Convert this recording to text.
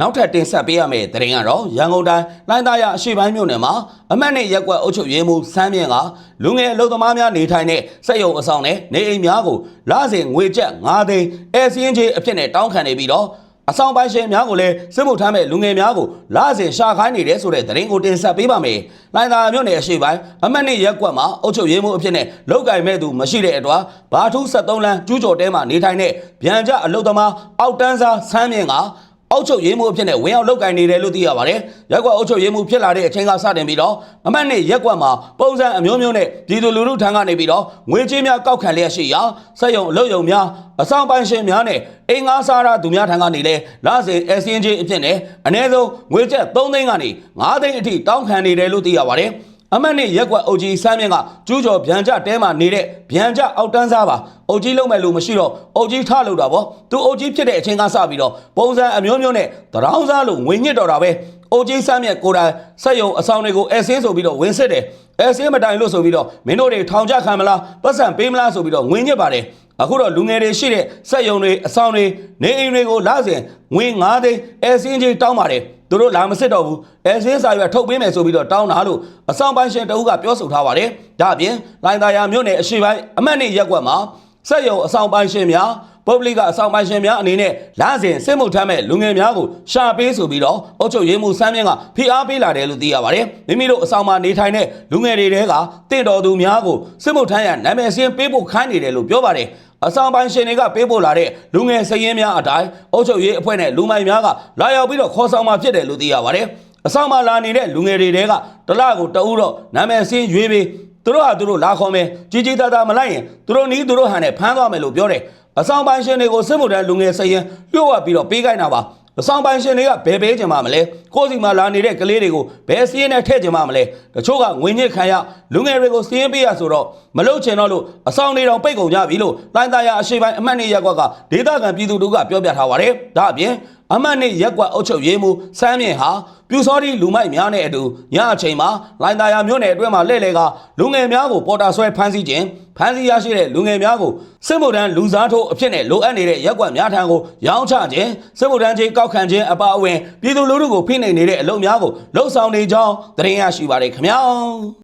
နောက်ထပ်တင်ဆက်ပေးရမယ့်သတင်းကတော့ရန်ကုန်တိုင်းလိုင်းသားရအရှိပိုင်းမြို့နယ်မှာအမတ်နဲ့ရက်ကွက်အုပ်ချုပ်ရေးမှူးစမ်းမြင့်ကလူငယ်အလုပ်သမားများနေထိုင်တဲ့စက်ရုံအဆောင်နဲ့နေအိမ်များကိုလစဉ်ငွေကျပ်9သိန်းအဲစင်းကြီးအဖြစ်နဲ့တောင်းခံနေပြီးတော့အဆောင်ပိုင်ရှင်များကိုလည်းစစ်မှုထမ်းမဲ့လူငယ်များကိုလစဉ်ရှာခိုင်းနေတယ်ဆိုတဲ့သတင်းကိုတင်ဆက်ပေးပါမယ်။လိုင်းသားမြို့နယ်အရှိပိုင်းအမတ်နဲ့ရက်ကွက်မှာအုပ်ချုပ်ရေးမှူးအဖြစ်နဲ့လောက်ကင်မဲ့သူမရှိတဲ့အတွက်ဘာထူး73လမ်းကျူးကျော်တဲမှာနေထိုင်တဲ့ဗျံကြအလုပ်သမားအောက်တန်းစားစမ်းမြင့်က အောက်ချုပ်ရေးမှုအဖြစ်နဲ့ဝင်ရောက်လောက်ကင်နေတယ်လို့သိရပါတယ်။ရက်ကွက်အုပ်ချုပ်ရေးမှုဖြစ်လာတဲ့အချိန်ကစတင်ပြီးတော့အမတ်နဲ့ရက်ကွက်မှာပုံစံအမျိုးမျိုးနဲ့ပြည်သူလူထုထံကနေပြီးတော့ငွေကြေးများကောက်ခံလျက်ရှိရာစက်ရုံအလုပ်ရုံများအဆောင်ပိုင်ရှင်များနဲ့အင်္ဂါစားရသူများထံကနေလဲလစဉ်အစင်းချင်းအဖြစ်နဲ့အ ਨੇ ဆုံးငွေကျပ်3သိန်းကနေ5သိန်းအထိတောင်းခံနေတယ်လို့သိရပါတယ်။ အမတ်နဲ့ရက်ကွက်အုပ်ကြီးစမ်းမြင့်ကကျူးကျော်ဗျံကြတဲမှာနေတဲ့ဗျံကြအောက်တန်းစားပါအုပ်ကြီးလုံးမဲ့လူမရှိတော့အုပ်ကြီးထလို့တာဗောသူအုပ်ကြီးဖြစ်တဲ့အချိန်ကစပြီးတော့ပုံစံအမျိုးမျိုးနဲ့တရောင်းစားလို့ငွေညစ်တော့တာပဲအုပ်ကြီးစမ်းမြင့်ကိုယ်တိုင်စက်ယုံအဆောင်တွေကိုအဲဆင်းဆိုပြီးတော့ဝင်စစ်တယ်အဲဆင်းမတိုင်လို့ဆိုပြီးတော့မင်းတို့တွေထောင်ချခံမလားပတ်စံပေးမလားဆိုပြီးတော့ငွေညစ်ပါတယ် အခုတော့လူငယ်တွေရှိတဲ့စက်ယုံတွေအဆောင်တွေနေအိမ်တွေကိုလာစဉ်ငွေ9သိန်းအဲဆင်းကြီးတောင်းပါတယ်သူတို့လာမစစ်တော့ဘူးအဲစင်းစာရွက်ထုတ်ပေးမယ်ဆိုပြီးတော့တောင်းတာလို့အဆောင်ပိုင်းရှင်တအုပ်ကပြောဆိုထားပါတယ်ဒါအပြင်လိုင်သာယာမြို့နယ်အရှိပိုင်းအမတ်နေရက်ကွက်မှာစက်ရုံအဆောင်ပိုင်းရှင်များပုဂ္ဂလိကအဆောင်ပိုင်းရှင်များအနေနဲ့လမ်းစဉ်စစ်မှုထမ်းမဲ့လူငယ်များကိုရှာပေးဆိုပြီးတော့အုပ်ချုပ်ရေးမှူးစမ်းမြင့်ကဖိအားပေးလာတယ်လို့သိရပါတယ်မိမိတို့အဆောင်မှာနေထိုင်တဲ့လူငယ်တွေတဲကတင့်တော်သူများကိုစစ်မှုထမ်းရနာမည်စင်းပေးဖို့ခိုင်းနေတယ်လို့ပြောပါတယ် အဆောင်ပိုင်းရှင်တွေကပေးပို့လာတဲ့လူငယ်စည်ရင်းများအတိုင်းအုပ်ချုပ်ရေးအဖွဲ့နဲ့လူမိုင်များကလာရောက်ပြီးတော့ခေါ်ဆောင်มาဖြစ်တယ်လို့သိရပါတယ်။အဆောင်မှာလာနေတဲ့လူငယ်တွေတဲကတလကိုတအူးတော့နာမည်စင်းရွေးပြီးသူတို့ဟာသူတို့လာခေါ်မယ်ကြီးကြီးသားသားမလိုက်ရင်သူတို့နီးသူတို့ဟန်နဲ့ဖမ်းသွားမယ်လို့ပြောတယ်။အဆောင်ပိုင်းရှင်တွေကိုစစ်မှုထမ်းလူငယ်စည်ရင်းလျှို့ဝှက်ပြီးတော့ပေးခိုင်းတာပါ။ အဆောင်ပိုင်ရှင်တွေကဘယ်ပေးကြမှာမလဲကိုယ်စီမှာလာနေတဲ့ကလေးတွေကိုဘယ်စီးရင်နဲ့ထည့်ကြမှာမလဲတချို့ကငွေညစ်ခံရလူငယ်တွေကိုစီးရင်ပေးရဆိုတော့မလုပ်ချင်တော့လို့အဆောင်တွေတော့ပိတ်ကုန်ကြပြီလို့တိုင်းသားရအရှိပိုင်းအမှတ်နေရက်ကွက်ကဒေသခံပြည်သူတို့ကပြောပြထားပါတယ်ဒါအပြင် အမှတ်နေရက်ကွက်အုပ်ချုပ်ရေးမှူးစမ်းမြင့်ဟာပြူစောတိလူမိုက်များနဲ့အတူညအချိန်မှာလိုင်းသားရမြို့နယ်အတွင်းမှာလှည့်လေကလူငယ်များကိုပေါ်တာဆွဲဖမ်းဆီးခြင်းဖမ်းဆီးရရှိတဲ့လူငယ်များကိုစစ်မှုထမ်းလူစားထိုးအဖြစ်နဲ့လိုအပ်နေတဲ့ရက်ကွက်များထံကိုရောင်းချခြင်းစစ်မှုထမ်းချင်းကောက်ခံခြင်းအပါအဝင်ပြည်သူလူထုကိုဖိနှိပ်နေတဲ့အလုပ်များကိုလှုပ်ဆောင်နေကြောင်းသတင်းရရှိပါတယ်ခင်ဗျာ